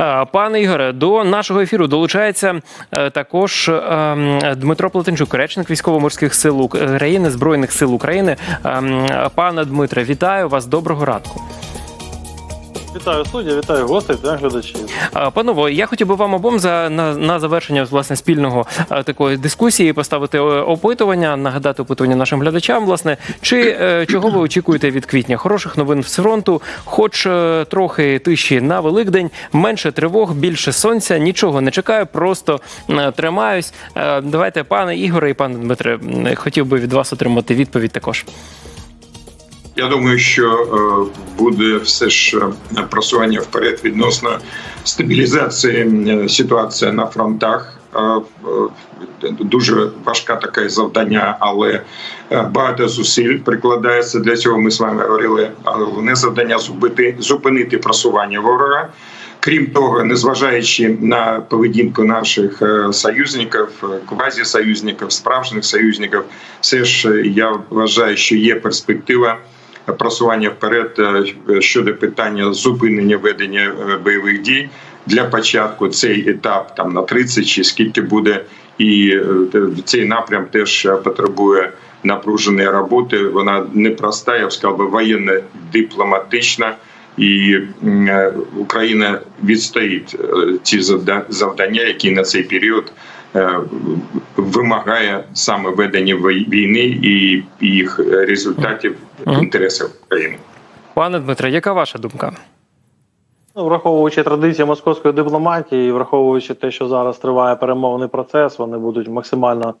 Е, Пане Ігоре, до нашого ефіру долучається е, також ем, Дмитро Плетенчук, речник військово-морських сил України, Збройних сил України. Ем, Пане Дмитре, вітаю вас. Доброго ранку. Вітаю студія, вітаю гостей та глядачів. Панове, я хотів би вам обом за на, на завершення власне спільного такої дискусії поставити е, опитування, нагадати опитування нашим глядачам. Власне, чи е, чого ви очікуєте від квітня? Хороших новин з фронту, хоч е, трохи тиші на Великдень, менше тривог, більше сонця. Нічого не чекаю, просто е, тримаюсь. Давайте, пане Ігоре і пане Дмитре, хотів би від вас отримати відповідь також. Я думаю, що е, буде все ж е, просування вперед відносно стабілізації е, ситуації на фронтах. Дуже важка таке завдання, але багато зусиль прикладається для цього. Ми з вами говорили. Але головне завдання зупинити, зупинити просування ворога. Крім того, незважаючи на поведінку наших союзників, квазісоюзників, справжніх союзників, все ж я вважаю, що є перспектива просування вперед е, щодо питання зупинення ведення е, бойових дій. Для початку цей етап там на 30 чи скільки буде, і е, цей напрям теж е, потребує напруженої роботи. Вона непроста, я б сказав би воєнно дипломатична. І е, Україна відстоїть е, ці завдання, які на цей період е, вимагає саме ведення війни і їх результатів в інтересах України. Пане Дмитре, яка ваша думка? Ну, враховуючи традиції московської дипломатії, враховуючи те, що зараз триває перемовний процес, вони будуть максимально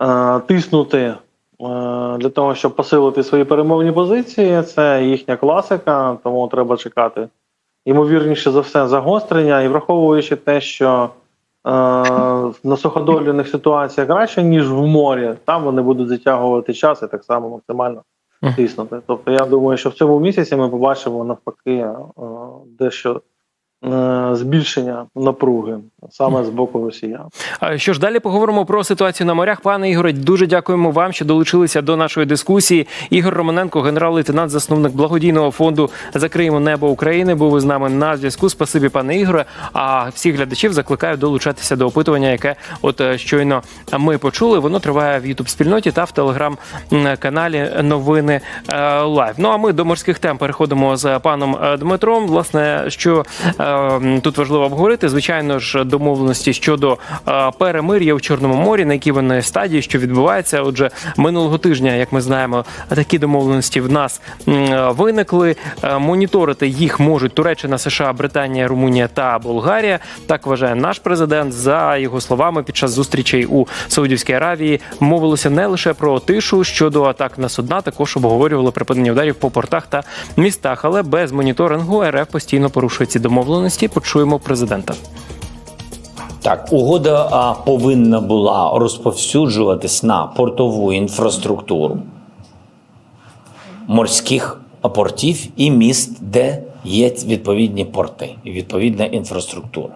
е, тиснути е, для того, щоб посилити свої перемовні позиції. Це їхня класика, тому треба чекати. Ймовірніше за все, загострення, і враховуючи те, що е, на суходоліних ситуаціях краще, ніж в морі, там вони будуть затягувати час і так само максимально тиснути. Тобто, я думаю, що в цьому місяці ми побачимо навпаки е, дещо е, збільшення напруги саме з боку росіян. Що ж, далі поговоримо про ситуацію на морях. Пане Ігоре, дуже дякуємо вам, що долучилися до нашої дискусії. Ігор Романенко, генерал-лейтенант, засновник благодійного фонду Закриємо небо України. Був із нами на зв'язку. Спасибі, пане Ігоре. А всіх глядачів закликаю долучатися до опитування, яке от е, щойно ми почули. Воно триває в Ютуб спільноті та в телеграм-каналі Новини е, Лайв. Ну а ми до морських тем переходимо з паном е, Дмитром. Власне, що тут важливо обговорити, звичайно ж, домовленості щодо перемир'я у Чорному морі, на якій вони стадії, що відбувається. Отже, минулого тижня, як ми знаємо, такі домовленості в нас виникли. Моніторити їх можуть Туреччина, США, Британія, Румунія та Болгарія. Так вважає наш президент. За його словами, під час зустрічей у Саудівській Аравії мовилося не лише про тишу щодо атак на судна, також обговорювали припинення ударів по портах та містах. Але без моніторингу РФ постійно порушує ці домовленості. Почуємо президента. Так, угода а, повинна була розповсюджуватись на портову інфраструктуру морських портів і міст, де є відповідні порти і відповідна інфраструктура.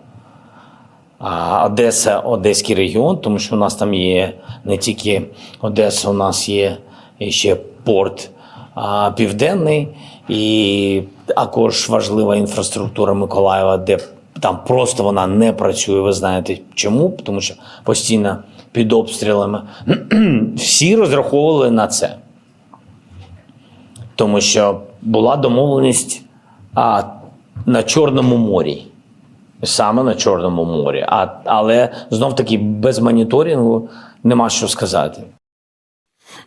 А Одеса, Одеський регіон, тому що у нас там є не тільки Одеса, у нас є ще порт а, Південний, і також важлива інфраструктура Миколаєва, де там просто вона не працює. Ви знаєте чому? Тому що постійно під обстрілами всі розраховували на це. Тому що була домовленість а, на Чорному морі. Саме на Чорному морі. А, але знов таки без моніторингу нема що сказати.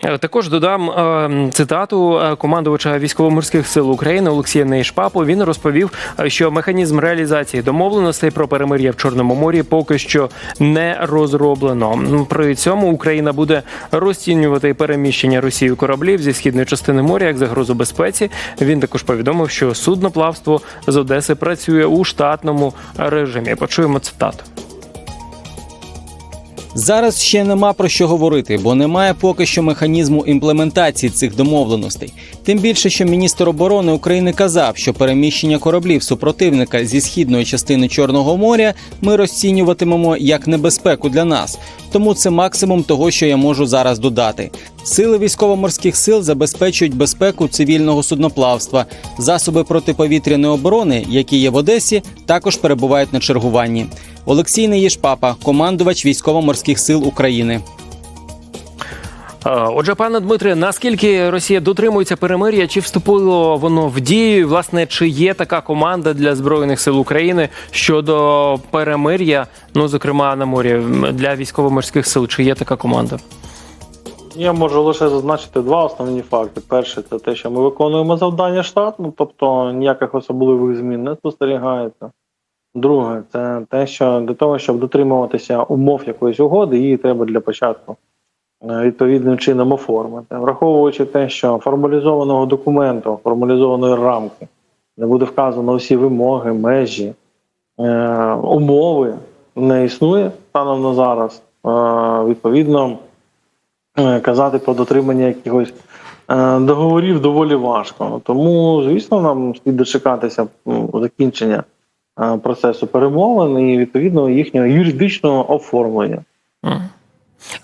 Е, Також додам е, цитату е, командувача військово-морських сил України Олексія Нейшпапу. Він розповів, що механізм реалізації домовленостей про перемир'я в Чорному морі поки що не розроблено. При цьому Україна буде розцінювати переміщення Росії кораблів зі східної частини моря як загрозу безпеці. Він також повідомив, що судноплавство з Одеси працює у штатному режимі. Почуємо цитату. Зараз ще нема про що говорити, бо немає поки що механізму імплементації цих домовленостей. Тим більше, що міністр оборони України казав, що переміщення кораблів супротивника зі східної частини Чорного моря ми розцінюватимемо як небезпеку для нас. Тому це максимум того, що я можу зараз додати. Сили військово-морських сил забезпечують безпеку цивільного судноплавства. Засоби протиповітряної оборони, які є в Одесі, також перебувають на чергуванні. Олексій Неїшпапа, командувач військово-морських сил України. Е, Отже, пане Дмитре, наскільки Росія дотримується перемир'я, чи вступило воно в дію? І, Власне, чи є така команда для збройних сил України щодо перемир'я? Ну зокрема на морі для військово-морських сил? Чи є така команда? Я можу лише зазначити два основні факти. Перше, це те, що ми виконуємо завдання штатно, тобто ніяких особливих змін не спостерігається. Друге, це те, що для того, щоб дотримуватися умов якоїсь угоди, її треба для початку е, відповідним чином оформити. Враховуючи те, що формалізованого документу, формалізованої рамки, де буде вказано всі вимоги, межі, е, умови не існує станом на зараз. Е, відповідно, казати про дотримання якихось договорів доволі важко. Тому, звісно, нам слід дочекатися закінчення процесу перемовин і відповідно їхнього юридичного оформлення.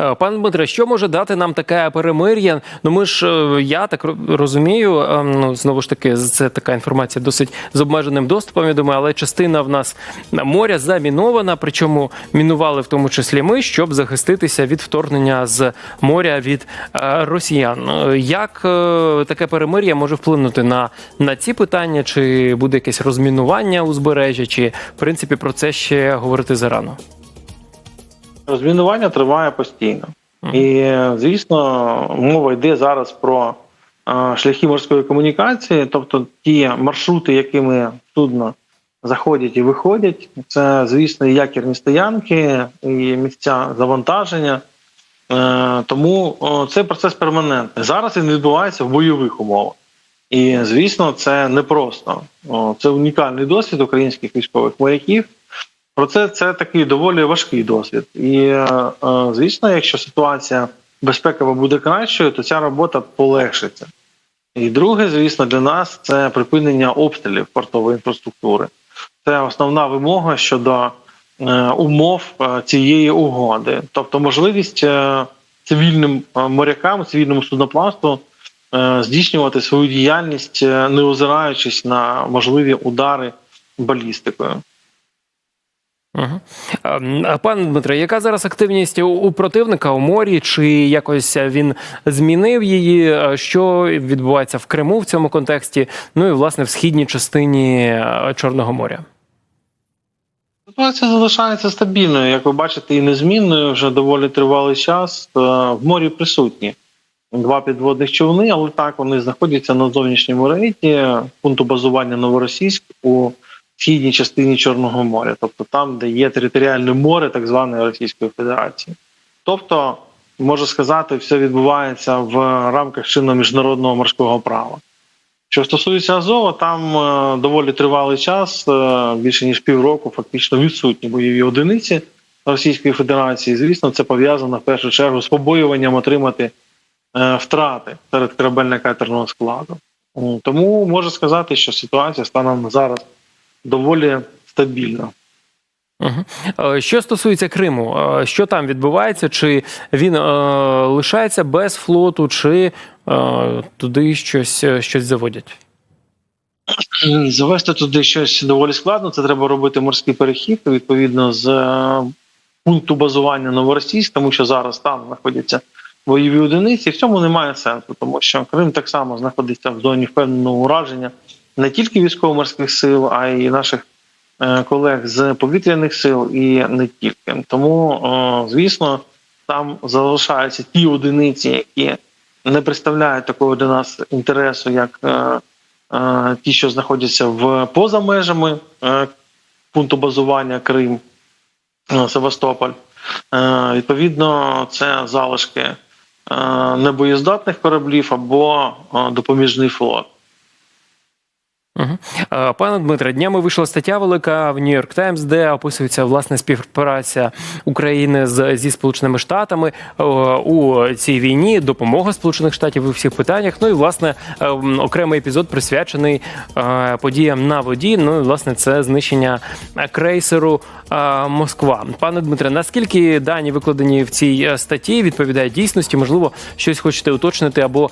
Е, Пане Дмитре, що може дати нам таке перемир'я? Ну ми ж е, я так розумію. е, Ну знову ж таки, це така інформація досить з обмеженим доступом. Я думаю, але частина в нас моря замінована. Причому мінували в тому числі ми, щоб захиститися від вторгнення з моря від е, росіян. Як таке перемир'я може вплинути на, на ці питання? Чи буде якесь розмінування узбережжя? Чи в принципі про це ще говорити зарано? Розмінування триває постійно. І, звісно, мова йде зараз про шляхи морської комунікації, тобто ті маршрути, якими судна заходять і виходять. Це, звісно, і якірні стоянки, і місця завантаження. Е, Тому цей процес перманентний. Зараз він відбувається в бойових умовах. І, звісно, це непросто. Це унікальний досвід українських військових моряків. Проте це такий доволі важкий досвід. І е, е, звісно, якщо ситуація безпекова буде кращою, то ця робота полегшиться. І друге, звісно, для нас це припинення обстрілів портової інфраструктури. Це основна вимога щодо е, умов цієї угоди, тобто можливість цивільним морякам, цивільному судноплавству здійснювати свою діяльність, не озираючись на можливі удари балістикою. Угу. Пане Дмитре, яка зараз активність у- противника у морі? Чи якось він змінив її? Е, Що відбувається в Криму в цьому контексті? Ну і власне в східній частині е, Чорного моря? Ситуація залишається стабільною, як ви бачите, і незмінною вже доволі тривалий час. Е, В морі присутні два підводних човни, але так вони знаходяться на зовнішньому рейді пункту базування Новоросійськ у східній частині Чорного моря, тобто там, де є територіальне море так званої Російської Федерації. Тобто, можу сказати, все відбувається в рамках чинного міжнародного морського права. Що стосується Азова, там е, доволі тривалий час, е, більше ніж півроку, фактично відсутні бойові одиниці Російської Федерації. Звісно, це пов'язано в першу чергу з побоюванням отримати е, втрати серед корабельно-катерного складу. Тому можу сказати, що ситуація станом зараз доволі стабільна. Угу. Що стосується Криму, е, що там відбувається? Чи він е, лишається без флоту, чи е, туди щось, щось заводять? Завести туди щось доволі складно. Це треба робити морський перехід відповідно з е, пункту базування Новоросійськ, тому що зараз там знаходяться бойові одиниці. В цьому немає сенсу, тому що Крим так само знаходиться в зоні впевненого ураження не тільки військово-морських сил, а й наших е, колег з повітряних сил і не тільки. Тому, е, звісно, там залишаються ті одиниці, які не представляють такого для нас інтересу, як е, ті, що знаходяться в поза межами пункту базування Крим, Севастополь. Відповідно, це залишки небоєздатних кораблів або допоміжний флот. Е, Пане Дмитре, днями вийшла стаття велика в Нью-Йорк Таймс, де описується власне співпраця України з зі Сполученими Штатами е, у цій війні, допомога Сполучених Штатів у всіх питаннях. Ну і власне е, окремий епізод присвячений подіям на воді. Ну і власне це знищення крейсеру Москва. Пане Дмитре, наскільки дані викладені в цій статті відповідають дійсності? Можливо, щось хочете уточнити або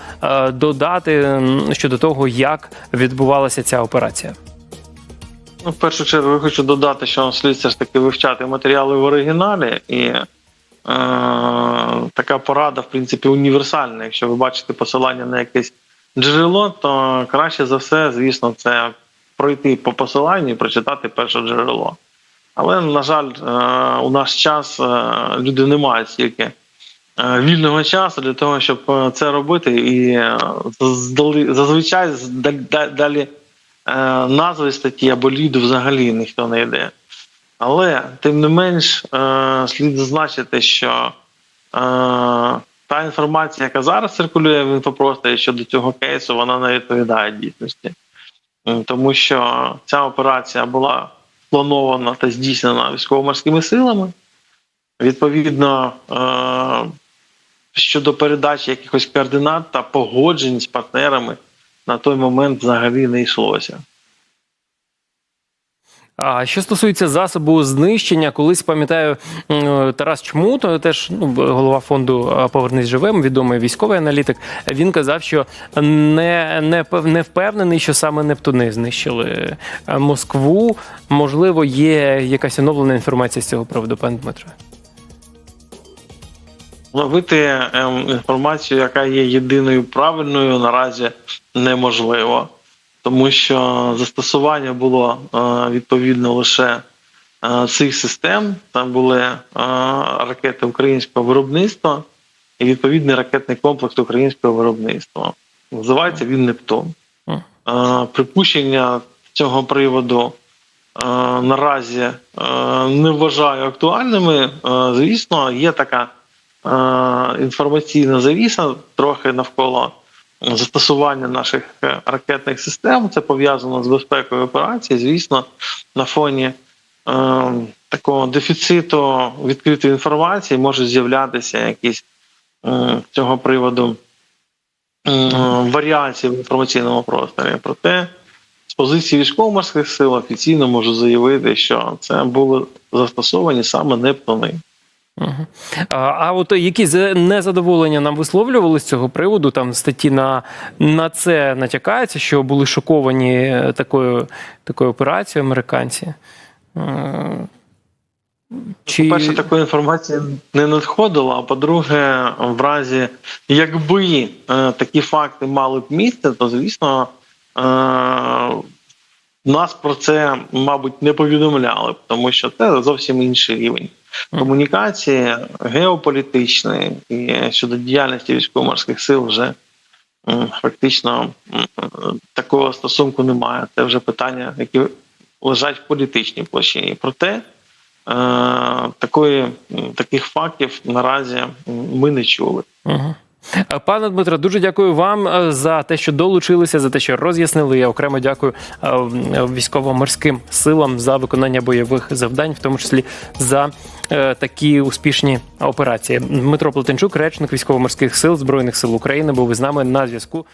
додати щодо того, як відбувалася ця операція? Ну, в першу чергу я хочу додати, що слід все ж таки вивчати матеріали в оригіналі, і е, така порада, в принципі, універсальна. Якщо ви бачите посилання на якесь джерело, то краще за все, звісно, це пройти по посиланню і прочитати перше джерело. Але, на жаль, е, у наш час е, люди не мають стільки е, вільного часу для того, щоб е, це робити, і е, зазвичай далі назви статті або ліду взагалі ніхто не йде. Але тим не менш е, слід зазначити, що е, та інформація, яка зараз циркулює в інфопросторі щодо цього кейсу, вона не відповідає дійсності. Тому що ця операція була планована та здійснена військово-морськими силами. Відповідно, е, щодо передачі якихось координат та погоджень з партнерами на той момент взагалі не йшлося. А що стосується засобу знищення, колись пам'ятаю Тарас Чмут, е, теж ну, голова фонду Повернись живим, відомий військовий аналітик. Він казав, що не, не, не впевнений, що саме Нептуни знищили е, Москву. Можливо, є якась оновлена інформація з цього приводу, пане Дмитро. Ловити ем, інформацію, яка є єдиною правильною, наразі неможливо, тому що застосування було е, відповідно лише е, цих систем. Там були е, ракети українського виробництва і відповідний ракетний комплекс українського виробництва. Називається він Нептун. Припущення цього приводу наразі не вважаю актуальними. Звісно, є така інформаційна завіса трохи навколо застосування наших е, ракетних систем. Це пов'язано з безпекою операції. Звісно, на фоні е, такого дефіциту відкритої інформації можуть з'являтися якісь е, цього приводу варіації в інформаційному просторі. Проте з позиції військово-морських сил офіційно можу заявити, що це були застосовані саме Нептуни. А, от які незадоволення нам висловлювали з цього приводу? Там статті на, на це натякається, що були шоковані е, такою, такою операцією американці. Е, Чи... По-перше, такої інформації не надходило. А по-друге, в разі, якби е, такі факти мали б місце, то звісно е, нас про це, мабуть, не повідомляли тому що це зовсім інший рівень комунікації, геополітичної і щодо діяльності військово-морських сил вже фактично такого стосунку немає. Це вже питання, які лежать в політичній площині. Проте е, такої, таких фактів наразі ми не чули. Мгм. Е, Пане Дмитро, дуже дякую вам е, за те, що долучилися, за те, що роз'яснили. Я окремо дякую е, військово-морським силам за виконання бойових завдань, в тому числі за такі успішні операції. Дмитро Плетенчук, речник військово-морських сил збройних сил України, був із нами на зв'язку.